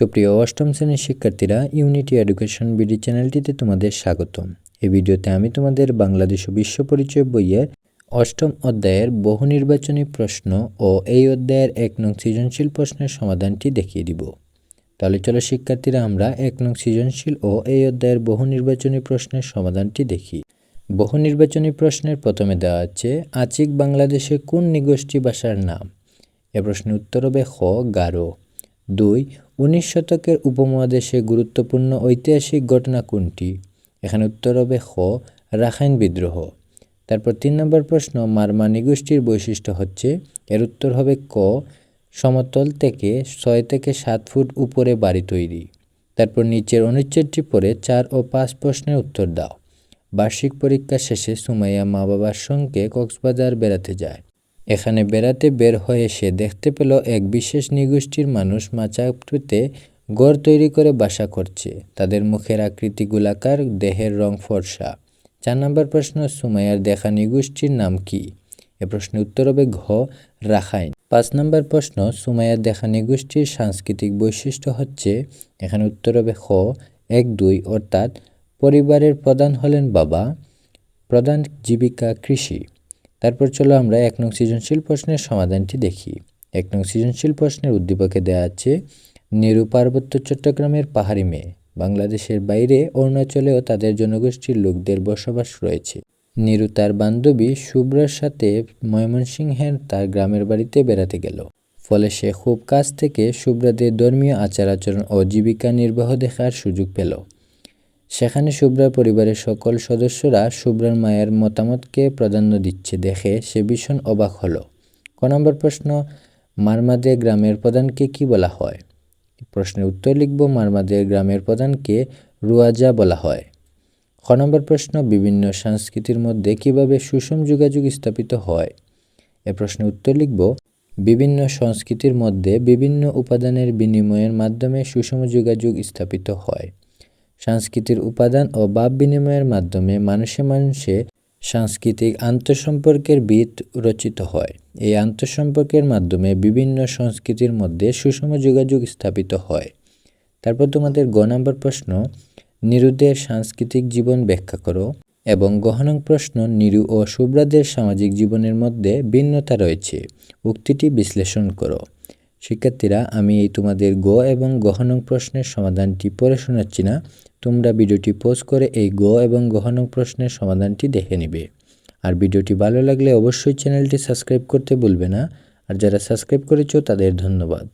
সুপ্রিয় অষ্টম শ্রেণির শিক্ষার্থীরা ইউনিটি এডুকেশন বিডি চ্যানেলটিতে তোমাদের স্বাগতম। এই ভিডিওতে আমি তোমাদের বাংলাদেশ ও বিশ্ব পরিচয় বইয়ের অষ্টম অধ্যায়ের বহু নির্বাচনী প্রশ্ন ও এই অধ্যায়ের এক নং সৃজনশীল প্রশ্নের সমাধানটি দেখিয়ে দিব। তাহলে চলো শিক্ষার্থীরা, আমরা এক নং সৃজনশীল ও এই অধ্যায়ের বহু নির্বাচনী প্রশ্নের সমাধানটি দেখি। বহু নির্বাচনী প্রশ্নের প্রথমে দেওয়া আছে, আচিক বাংলাদেশে কোন নিগোষ্ঠী ভাষার নাম? এ প্রশ্নের উত্তর হবে খ, গারো। দুই, উনিশ শতকের উপমহাদেশে গুরুত্বপূর্ণ ঐতিহাসিক ঘটনা কোনটি? এখানে উত্তর হবে খ রাখাইন বিদ্রোহ। তারপর তিন নম্বর প্রশ্ন, মারমা নিগোষ্ঠীর বৈশিষ্ট্য হচ্ছে, এর উত্তর হবে ক, সমতল থেকে ছয় থেকে সাত ফুট উপরে বাড়ি তৈরি। তারপর নিচের অনুচ্ছেদটি পড়ে চার ও পাঁচ প্রশ্নের উত্তর দাও। বার্ষিক পরীক্ষা শেষে সুমাইয়া মা বাবার সঙ্গে কক্সবাজার বেড়াতে যায়। এখানে বেড়াতে বের হয়ে সে দেখতে পেল এক বিশেষ নিগোষ্ঠীর মানুষ মাচাপুতে গড় তৈরি করে বাসা করছে। তাদের মুখের আকৃতি গোলাকার, দেহের রং ফর্সা। চার নম্বর প্রশ্ন, সুমাইয়ার দেখা নিগোষ্ঠীর নাম কি? এ প্রশ্নে উত্তর হবে ঘ, রাখাইন। পাঁচ নম্বর প্রশ্ন, সুমাইয়ার দেখা নিগোষ্ঠীর সাংস্কৃতিক বৈশিষ্ট্য হচ্ছে, এখানে উত্তর হবে খ, এক, দুই, অর্থাৎ পরিবারের প্রধান হলেন বাবা, প্রধান জীবিকা কৃষি। তারপর চলো আমরা এক নং সৃজনশীল প্রশ্নের সমাধানটি দেখি। এক নং সৃজনশীল প্রশ্নের উদ্দীপকে দেওয়া আছে, নিরু পার্বত্য চট্টগ্রামের পাহাড়ি মেয়ে। বাংলাদেশের বাইরে অরুণাচলেও তাদের জনগোষ্ঠীর লোকদের বসবাস রয়েছে। নিরু তার বান্ধবী শুভ্রার সাথে ময়মনসিংহের তার গ্রামের বাড়িতে বেড়াতে গেল। ফলে সে খুব কাছ থেকে শুভ্রাদের ধর্মীয় আচার আচরণ ও জীবিকা নির্বাহ দেখার সুযোগ পেল। সেখানে শুভ্রার পরিবারের সকল সদস্যরা শুভ্রার মায়ের মতামতকে প্রাধান্য দিচ্ছে দেখে সে ভীষণ অবাক হলো। ক নম্বর প্রশ্ন, মারমাদে গ্রামের প্রধানকে কি বলা হয়? প্রশ্নের উত্তর লিখব, মারমাদে গ্রামের প্রধানকে রুয়াজা বলা হয়। খ নম্বর প্রশ্ন, বিভিন্ন সংস্কৃতির মধ্যে কীভাবে সুষম যোগাযোগ স্থাপিত হয়? এ প্রশ্নের উত্তর লিখব, বিভিন্ন সংস্কৃতির মধ্যে বিভিন্ন উপাদানের বিনিময়ের মাধ্যমে সুষম যোগাযোগ স্থাপিত হয়। সাংস্কৃতিক উপাদান ও ভাব বিনিময়ের মাধ্যমে মানুষে মানুষে সাংস্কৃতিক আন্তঃসম্পর্কের ভিত রচিত হয়। এই আন্তঃসম্পর্কের মাধ্যমে বিভিন্ন সংস্কৃতির মধ্যে সুষম যোগাযোগ স্থাপিত হয়। তারপর তোমাদের গ নম্বর প্রশ্ন, নিরুদের সাংস্কৃতিক জীবন ব্যাখ্যা করো এবং গহনং প্রশ্ন, নিরু ও শুভ্রাদের সামাজিক জীবনের মধ্যে ভিন্নতা রয়েছে। উক্তিটি বিশ্লেষণ করো। শিক্ষার্থীরা, আমি এই তোমাদের গ এবং গহনং প্রশ্নের সমাধানটি পড়ে শোনাচ্ছি না। তোমরা ভিডিওটি পোস্ট করে এই গ এবং গহনং প্রশ্নের সমাধানটি দেখে নিবে। আর ভিডিওটি ভালো লাগলে অবশ্যই চ্যানেলটি সাবস্ক্রাইব করতে ভুলবে না। আর যারা সাবস্ক্রাইব করেছ তাদের ধন্যবাদ।